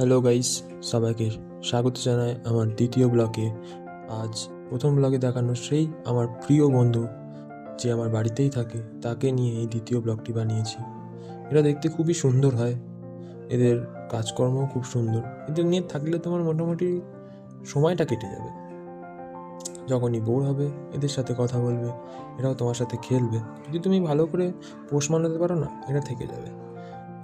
Hello guys সবাইকে স্বাগত জানাই আমার দ্বিতীয় ব্লগে আজ প্রথম ব্লগে দেখানো সেই আমার প্রিয় বন্ধু যে আমার বাড়িতেই থাকে, তাকে নিয়ে এই দ্বিতীয় ব্লগটি বানিয়েছি। এটা দেখতে খুবই সুন্দর হয়। এদের কাজকর্মও খুব সুন্দর। এদের নিয়ে থাকলে তোমার মোটামুটি সময়টা কেটে যাবে। যখনই বোর হবে, এদের সাথে কথা বলবে, এরাও তোমার সাথে খেলবে। যদি তুমি ভালো করে পোষ মানাতে পারো না এরা থেকে যাবে।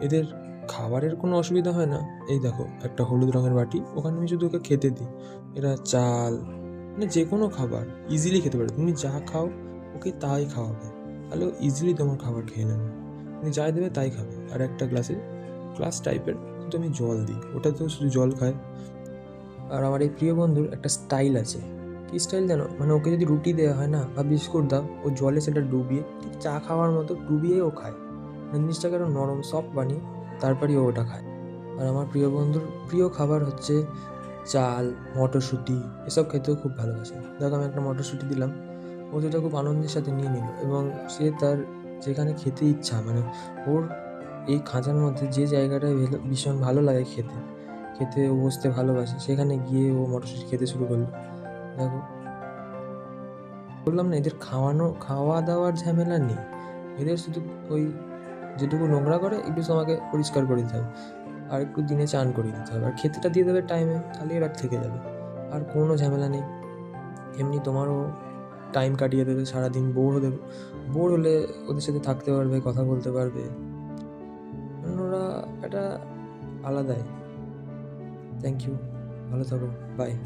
এদের খাবারের কোনো অসুবিধা হয় না। এই দেখো, একটা হলুদ রঙের বাটি, ওখানে আমি শুধু ওকে খেতে দিই। এরা চাল মানে যে কোনো খাবার ইজিলি খেতে পারে। তুমি যা খাও, ওকে তাই খাওয়াবে। তাহলে ও ইজিলি তোমার খাবার খেয়ে নেবে। তুমি যাই দেবে, তাই খাবে। আর একটা গ্লাসে গ্লাস টাইপের কিন্তু আমি জল দিই। ওটাতেও শুধু জল খায়। আর আমার এই প্রিয় বন্ধুর একটা স্টাইল আছে। কী স্টাইল জানো? মানে ওকে যদি রুটি দেওয়া হয় না, বা বিস্কুট দাও, ও জলে সেটা ডুবিয়ে, ঠিক চা খাওয়ার মতো ডুবিয়ে ও খায়। মানে জিনিসটাকে আরও নরম সফট বানিয়ে তারপরেই ও ওটা খায়। আর আমার প্রিয় বন্ধুর প্রিয় খাবার হচ্ছে চাল, মটরশুঁটি, এসব খেতেও খুব ভালোবাসে। দেখো, আমি একটা মটরশুঁটি দিলাম, ও সেটা খুব আনন্দের সাথে নিয়ে নিল এবং সে তার যেখানে খেতে ইচ্ছা মানে ওর এই খাঁচার মধ্যে যে জায়গাটায় ভীষণ ভালো লাগে খেতে খেতে ও বসতে ভালোবাসে, সেখানে গিয়ে ও মটরশুঁটি খেতে শুরু করল। দেখো, বললাম না, এদের খাওয়ানো খাওয়া দাওয়ার ঝামেলা নেই। এদের শুধু ওই যেটুকু নোংরা করে একটু তোমাকে পরিষ্কার করে দিতে হবে। আর একটু দিনে চান করিয়ে দিতে হবে। আর খেতেটা দিয়ে দেবে টাইমে তাহলে এরা থেকে যাবে। আর কোনো ঝামেলা নেই। এমনি তোমারও টাইম কাটিয়ে দেবে, সারাদিন বোর হতে বোর হলে ওদের সাথে থাকতে পারবে, কথা বলতে পারবে। ওরা একটা আলাদাই। থ্যাংক ইউ ভালো থাকো। বাই